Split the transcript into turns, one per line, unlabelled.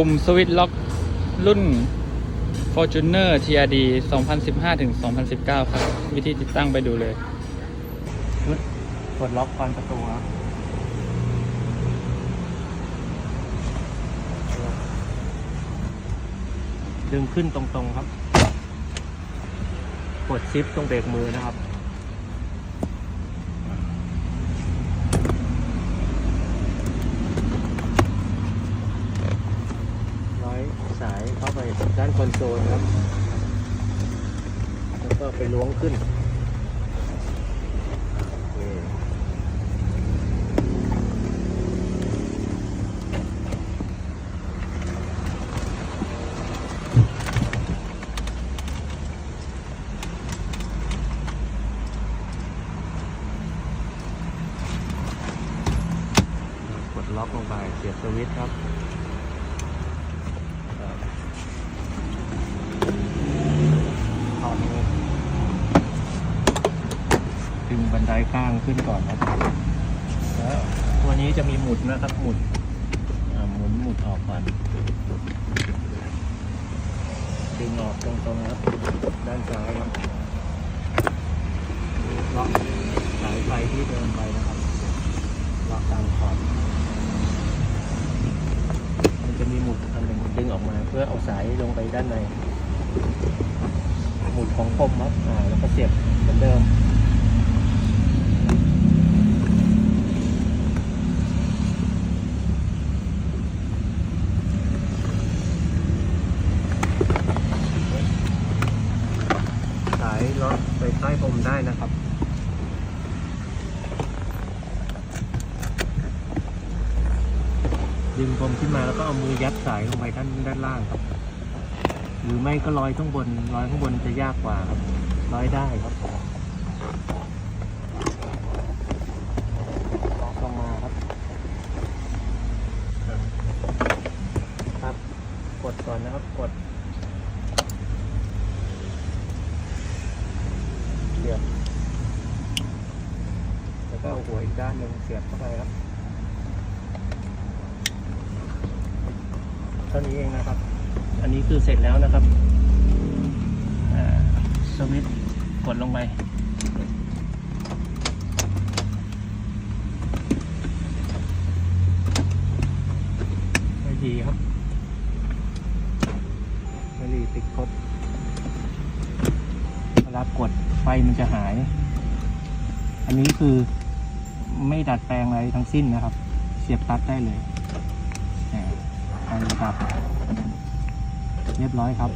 ปุ่มสวิตช์ล็อกรุ่น Fortuner TRD 2015ถึง2019 ครับ วิธีติดตั้งไปดูเลย
กดล็อกกรประตูครับดึงขึ้นตรงๆครับ กดชิปตรงเบรกมือนะครับ ร้อยสายเข้าไป ด้านคอนโซลครับ แล้วก็ไปล้วงขึ้นโอเคกดล็อกลงไปเสียบสวิตช์ครับถอดนี้ ดึงบันไดข้างขึ้นก่อนนะครับแล้วตัวนี้จะมีหมุดนะครับหมุดหมุนหมุดออกก่อนดึงออกตรงๆครับด้านซ้ายครับล็อกสายไฟที่เดินไปนะครับล็อกตามขอบมันจะมีหมุดอันหนึ่งดึงออกมาเพื่อเอาสายลงไปด้านใน หมุดของคมครับอ่าแล้วก็เสียบเหมือนเดิม สายล็อกไปใต้พรมได้นะครับดึงพรมขึ้นมาแล้วก็เอามือยัดสายลงไปด้านด้านล่างครับ หรือไม่ก็ร้อยข้างบนร้อยข้างบนจะยากกว่าครับร้อยได้ครับลงมาครับ ครับ กดก่อนนะครับกด เสียบแล้วก็เอา หัวอีกด้านหนึ่งเสียบเข้าไปครับเท่านี้เองนะครับ อันนี้คือเสร็จแล้วนะครับสวิตช์กดลงไปไม่ดีครับไม่ดีติดคดเวลากดไฟมันจะหาย อันนี้คือ ไม่ดัดแปลงอะไรทั้งสิ้นนะครับ เสียบปลั๊กได้เลยไฟระดับ เรียบร้อยครับ